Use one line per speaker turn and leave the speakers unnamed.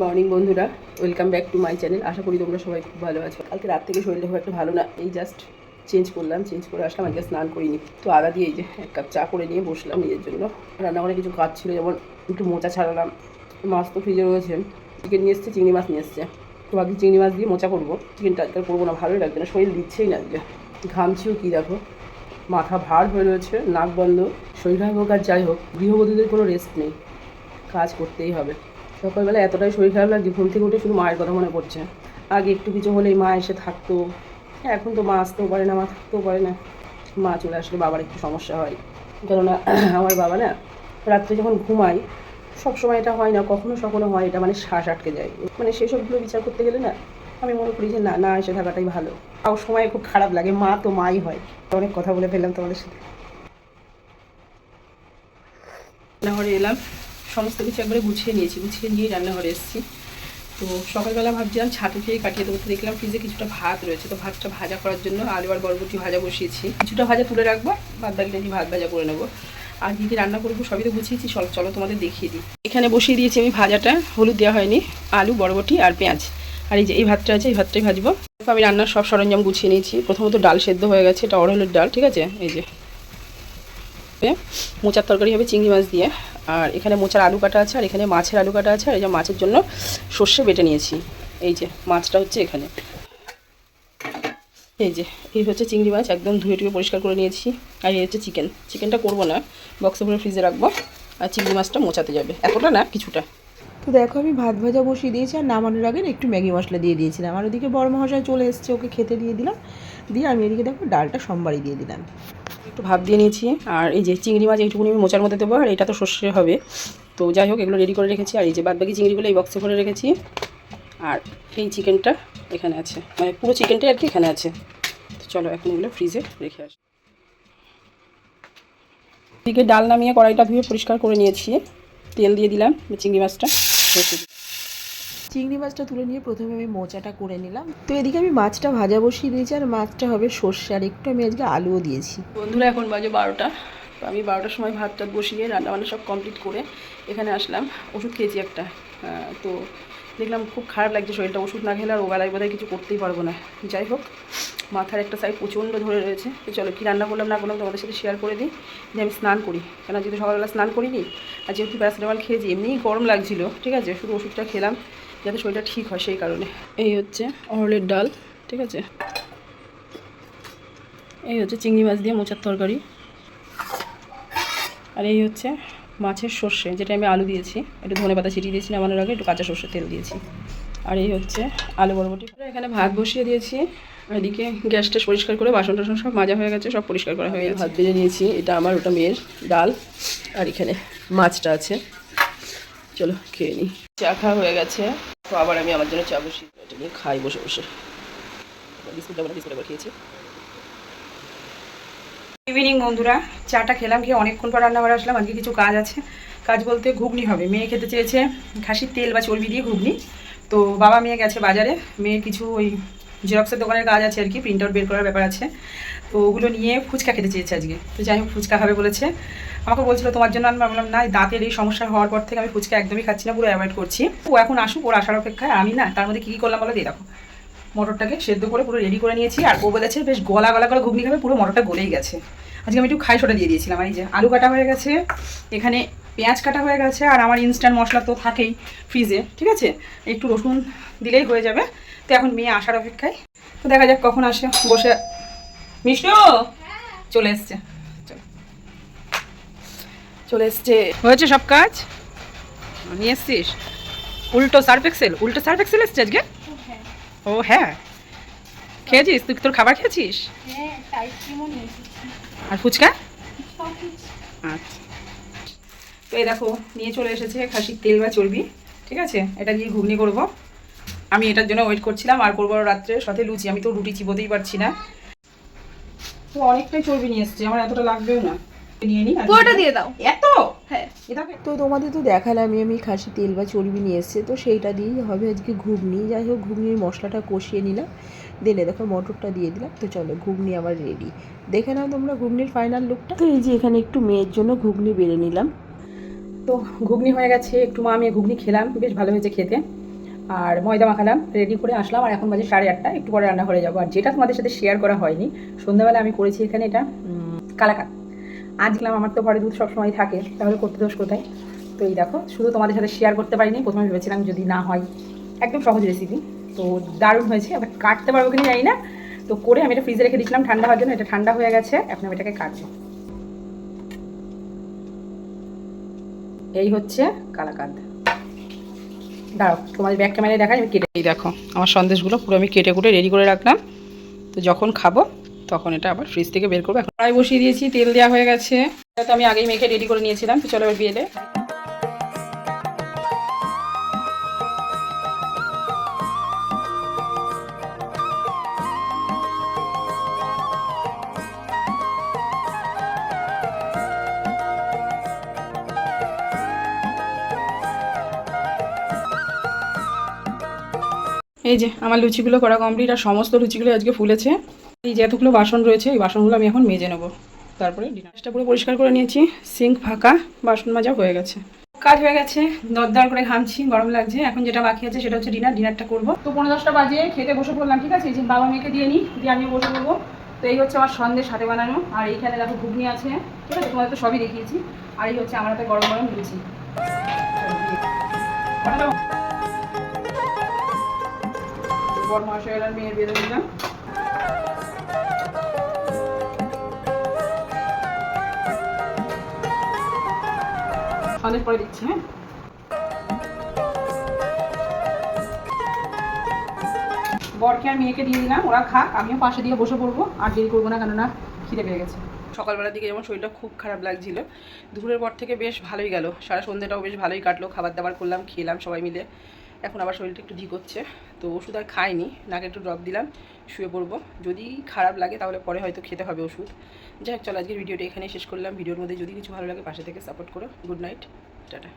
Morning বন্ধুরা। Welcome back to my channel আশা করি তোমরা সবাই খুব ভালো আছো। কালকে রাত থেকে শরীরটা খুব একটা ভালো না। এই জাস্ট চেঞ্জ করলাম চেঞ্জ করে আসলাম, আজকে স্নান করিনি। তো আগা দিয়ে এই যে এক কাপ চা করে নিয়ে বসলাম নিজের জন্য। রান্নাঘরে কিছু কাজ ছিল, যেমন একটু মোচা ছাড়ালাম। মাছ তো ফ্রিজে রয়েছে। চিকেন নিয়ে এসছে, চিংড়ি মাছ নিয়ে এসছে। তো ভাবছি চিংড়ি মাছ দিয়ে মোচা করব। চিকেনটা আজকাল করব না, ভালোই লাগবে না। শরীর দিচ্ছেই না আজকে। ঘামছিও কী দেখো। মাথা ভার হয়ে রয়েছে, নাক বন্ধ। শরীর হোক আর যাই হোক, গৃহবধূদের কোনো রেস্ট নেই। কাজ করতেই হবে। সকালবেলা এতটাই শরীর খারাপ লাগছে, ঘুম থেকে উঠে শুধু মায়ের কথা মনে পড়ছে। আগে একটু কিছু হলেই মা এসে থাকতো। এখন তো মা আসতেও পারে না, মা থাকতেও পারে না। মা চলে আসলে বাবার একটু সমস্যা হয়। কেননা আমার বাবা না, রাত্রে যখন ঘুমাই সব সময় এটা হয় না, কখনো সখনো হয়, এটা মানে শ্বাস আটকে যায়। মানে সেসবগুলো বিচার করতে গেলে না, আমি মনে করি যে না না এসে থাকাটাই ভালো। তাও সময় খুব খারাপ লাগে, মা তো মাই হয়। অনেক কথা বলে ফেললাম তোমাদের সাথে। এলাম। সমস্ত কিছু একবারে গুছিয়ে নিয়েছি, গুছিয়ে নিয়ে রান্নাঘরে এসেছি। তো সকালবেলা ভাবছিলাম ছাতু খেয়ে কাটিয়ে দেবো দেখলাম ফ্রিজে কিছুটা ভাত রয়েছে, তো ভাতটা ভাজা করার জন্য আলু আর বরবটি ভাজা বসিয়েছি। কিছুটা ভাজা তুলে রাখব, বাদ বাকিটা দিয়ে ভাত ভাজা করে নেব। আর কী রান্না করব সবই তো গুছিয়েছি, চলো চলো তোমাদের দেখিয়ে দিই। এখানে বসিয়ে দিয়েছি আমি ভাজাটা, হলুদ দেওয়া হয়নি, আলু, বরবটি আর পেঁয়াজ। আর এই যে, এই ভাতটা আছে, এই ভাতটাই ভাজবো। আমি রান্নার সব সরঞ্জাম গুছিয়ে নিয়েছি, প্রথমত ডাল সেদ্ধ হয়ে গেছে, এটা অরহলের ডাল, ঠিক আছে? এই যে মোচার তরকারি হবে চিংড়ি মাছ দিয়ে। আর এখানে মোচার আলু কাটা আছে, আর এখানে মাছের আলু কাটা আছে, আর এই যে মাছের জন্য সর্ষে বেটে নিয়েছি। এই যে মাছটা হচ্ছে এখানে। এই যে, এই হচ্ছে চিংড়ি মাছ, একদম ধুয়ে টুয়ে পরিষ্কার করে নিয়েছি। আর এই হচ্ছে চিকেন চিকেনটা করব না বক্সে ভরে ফ্রিজে রাখব, আর চিংড়ি মাছটা মোচাতে যাবে। এতটা না, কিছুটা।
তো দেখো, আমি ভাত ভাজা বসিয়ে দিয়েছি, আর নামানোর আগে একটু ম্যাগি মশলা দিয়ে দিয়েছিলাম। আর ওদিকে বড় মহাশয় চলে এসছে, ওকে খেতে দিয়ে দিলাম। দিয়ে আমি এদিকে দেখো, ডালটা সোমবারই দিয়ে দিলাম।
একটু ভাত দিয়ে নিয়েছি। আর এই যে চিংড়ি মাছ, এইটুকুনি আমি মোচার মধ্যে দেবো, আর এটা তো সর্ষে হবে। তো যাই হোক, এগুলো রেডি করে রেখেছি। আর এই যে বাদবাকি চিংড়িগুলো এই বক্সে ভরে রেখেছি। আর এই চিকেনটা এখানে আছে। মানে পুরো চিকেনটাই আর কি এখানে আছে। তো চলো, এখন এগুলো ফ্রিজে রেখে আসি। এদিকে ডাল নামিয়ে কড়াইটা ধুয়ে পরিষ্কার করে নিয়েছি। তেল দিয়ে দিলাম চিংড়ি মাছটা।
চিংড়ি মাছটা তুলে নিয়ে প্রথমে আমি মোচাটা করে নিলাম। তো এদিকে আমি মাছটা ভাজা বসিয়ে দিয়েছি, আর মাছটা হবে সর্ষে, আর একটু আমি আজকে আলুও দিয়েছি।
বন্ধুরা, এখন বাজে বারোটা। তো আমি বারোটার সময় ভাত টাত বসিয়ে রান্নাবান্না সব কমপ্লিট করে এখানে আসলাম। ওষুধ খেয়েছি একটা। তো দেখলাম খুব খারাপ লাগছে শরীরটা। ওষুধ না খেলে আর ওবেলায় বোধহয় কিছু করতেই পারব না। যাই হোক, মাথার একটা সাইড প্রচণ্ড ধরে রয়েছে। তো চলো, কী রান্না করলাম না করলাম তোমাদের সাথে শেয়ার করে দিই। যে আমি স্নান করি। কেন যেহেতু সকালবেলা স্নান করিনি? আর যেহেতু প্যারাসিটামল খেয়েছি, এমনিই গরম লাগছিল, ঠিক আছে? শুধু ওষুধটা খেলাম। যাতে শরীরটা ঠিক হয় সেই কারণে। এই হচ্ছে অরলের ডাল, ঠিক আছে? এই হচ্ছে চিংড়ি মাছ দিয়ে মোচার তরকারি। আর এই হচ্ছে মাছের সর্ষে, যেটা আমি আলু দিয়েছি। একটু ধনে পাতা ছিটিয়ে দিয়েছি, নামানোর আগে একটু কাঁচা সর্ষে তেল দিয়েছি। আর এই হচ্ছে আলু বরবটি। এখানে ভাত বসিয়ে দিয়েছি। এদিকে গ্যাস ট্যাস পরিষ্কার করে বাসন টাসন সব মাজা হয়ে গেছে, সব পরিষ্কার করা হয়ে গেছে। ভাত ভেজে নিয়েছি, এটা আমার, ওটা মেয়ের ডাল। আর এখানে মাছটা আছে। চলো খেয়ে নিই চা খাওয়া হয়ে গেছে। তো আবার আমি আমার জন্য চা বসিয়ে এটা নিয়ে খাই বসে বসে। বিস্কুট আমরা বিস্কুট আবার খেয়েছি। ইভিনিং বন্ধুরা, চাটা খেলাম, খেয়ে অনেকক্ষণ পর রান্নাঘরে আসলাম। আজকে কিছু কাজ আছে। কাজ বলতে ঘুগনি হবে। মেয়ে খেতে চেয়েছে খাসির তেল বা চর্বি দিয়ে ঘুগনি। তো বাবা মেয়ে গেছে বাজারে। মেয়ে কিছু ওই জেরক্সের দোকানের কাজ আছে আর কি প্রিন্ট আউট বের করার ব্যাপার আছে। তো ওগুলো নিয়ে ফুচকা খেতে চেয়েছে আজকে। তো যাই হোক, ফুচকা খাবে বলেছে। আমাকে বলছিল তোমার জন্য, আমি ভাবলাম, না দাঁতের এই সমস্যা হওয়ার পর থেকে আমি ফুচকা একদমই খাচ্ছি না, পুরো অ্যাভয়েড করছি। ও এখন আসুক, ওর আসার অপেক্ষায়। আমি না, তার মধ্যে কী কী করলাম বলে দিয়ে দেখো। মটরটাকে সেদ্ধ করে পুরো রেডি করে নিয়েছি, আর ও বলেছে, বেশ, গলা গলা করে ঘুগনি খাবে, পুরো মটরটা গলেই গেছে। আজকে আমি একটু খাই সোটা দিয়ে দিয়েছিলাম এই যে আলু কাটা হয়ে গেছে, এখানে পেঁয়াজ কাটা হয়ে গেছে, আর আমার ইনস্ট্যান্ট মশলা তো থাকেই ফ্রিজে ঠিক আছে? একটু রসুন দিলেই হয়ে যাবে। তো এখন মেয়ে আসার অপেক্ষায়। তো দেখা যাক কখন আসে, বসে মিষ্টি চলে এসছে। চলে। এসছে। হয়েছে সব কাজ? নিয়ে এসছিস? উল্টো সার্ফ এক্সেল উল্টো সার্ফ এক্সেল এসছে আজকে? ও হ্যাঁ। খেয়েছিস? তুই তোর খাবার খেয়েছিস? আর ফুচকা? আচ্ছা। তো এই দেখো, নিয়ে চলে এসেছে খাসির তেল বা চর্বি, ঠিক আছে? এটা দিয়ে ঘুগনি করব। আমি এটার জন্য ওয়েট করছিলাম আর করব রাত্রে সাথে লুচি। আমি তো রুটি চিবোতেই পারছি না। তো অনেকটাই চর্বি নিয়ে এসছে আমার এতটা লাগবেও না।
পুরোটা দিয়ে দাও।
এত?
হ্যাঁ।
তো তোমাদের তো দেখালামই আমি খাসি তেল বা চর্বি নিয়ে এসছে তো সেইটা দিয়েই হবে আজকে ঘুগনি। যাই হোক ঘুগনির মশলাটা কষিয়ে নিলাম। দিলে দেখো মটরটা দিয়ে দিলাম তো চলো ঘুগনি আমার রেডি দেখে নাও তোমরা ঘুগনির ফাইনাল লুকটা তো এই যে এখানে একটু মেয়ের জন্য ঘুগনি বেড়ে নিলাম।
তো ঘুগনি হয়ে গেছে একটু মা আমি ঘুগনি খেলাম বেশ ভালো হয়েছে খেতে।
আর ময়দা মাখালাম রেডি করে আসলাম। আর এখন বাজে সাড়ে আটটা, একটু পরে রান্না করে যাব। আর যেটা তোমাদের সাথে শেয়ার করা হয়নি, সন্ধ্যাবেলা আমি করেছি এখানে এটা কালাকাত আজ দেখলাম আমার তো ঘরে দুধ সবসময় থাকে, তাহলে করতে দোষ কোথায়? তো এই দেখো, শুধু তোমাদের সাথে শেয়ার করতে পারিনি, প্রথমে ভেবেছিলাম যদি না হয়, একদম সহজ রেসিপি তো দারুণ হয়েছে আবার কাটতে পারব কিনা জানি না। তো করে আমি এটা ফ্রিজে রেখে দিয়েছিলাম ঠান্ডা হওয়ার জন্য, এটা ঠান্ডা হয়ে গেছে, এখন আমি এটাকে কাটবো। এই হচ্ছে কালাকাদ। দাঁড়াও তোমাদের ব্যাক ক্যামেরায় দেখাই, আমি কেটে
দেখো, আমার সন্দেশগুলো পুরো আমি কেটে কুটে রেডি করে রাখলাম। তো যখন খাব, তখন এটা আবার ফ্রিজ থেকে বের করব। এখন বসিয়ে দিয়েছি, তেল দেওয়া হয়ে গেছে। এটা তো আমি আগেই মেখে রেডি করে নিয়েছিলাম, তো চলো এবার বিয়েলে এই যে আমার লুচিগুলো করা কমপ্লিট আর সমস্ত লুচিগুলো আজকে ফুলেছে। এই যে এতগুলো বাসন রয়েছে, এই বাসনগুলো আমি এখন মেজে নেব। তারপরে ডিনারটা পুরো পরিষ্কার করে নিয়েছি। সিঙ্ক ফাঁকা, বাসন মাজা হয়ে গেছে। কাজ হয়ে গেছে, দরদর করে ঘামছি, গরম লাগছে। এখন যেটা বাকি আছে সেটা হচ্ছে ডিনার, ডিনারটা করব। তো পনেরো দশটা বাজে, খেতে বসে পড়লাম, ঠিক আছে? এই যে বাবা মেয়েকে দিয়ে নিই দিয়ে আমিও বসে পড়ব। তো এই হচ্ছে আমার সন্দেশ হাতে বানানো। আর এইখানে দেখো ঘুগনি আছে, ঠিক আছে? তোমাদের তো সবই দেখিয়েছি। আর এই হচ্ছে আমার হাতে গরম গরম লুচি। বড় মহাশয়ের আর মেয়ের বেঁধে দিলাম সন্দেশ পরে দিচ্ছি হ্যাঁ? বরকে আর মেয়েকে দিয়ে দিলাম, ওরা খাক, আমিও পাশে দিয়ে বসে পড়ব, আর দেরি করব না, কেননা খিদে পেয়ে গেছে। সকালবেলার দিকে যেমন শরীরটা খুব খারাপ লাগছিল, দুপুরের পর থেকে বেশ ভালোই গেল, সারা সন্ধ্যেটাও বেশ ভালোই কাটলো, খাবার দাবার করলাম, খেলাম সবাই মিলে। এখন আবার শরীরটা একটু ধিক হচ্ছে। তো ওষুধ আর খাইনি, নাকে একটু ড্রপ দিলাম, শুয়ে পড়ব। যদি খারাপ লাগে তাহলে পরে হয়তো খেতে হবে ওষুধ। যাই হোক চলো আজকের ভিডিওটা এখানেই শেষ করলাম। ভিডিওর মধ্যে যদি কিছু ভালো লাগে পাশে থেকে সাপোর্ট করো। Good night tata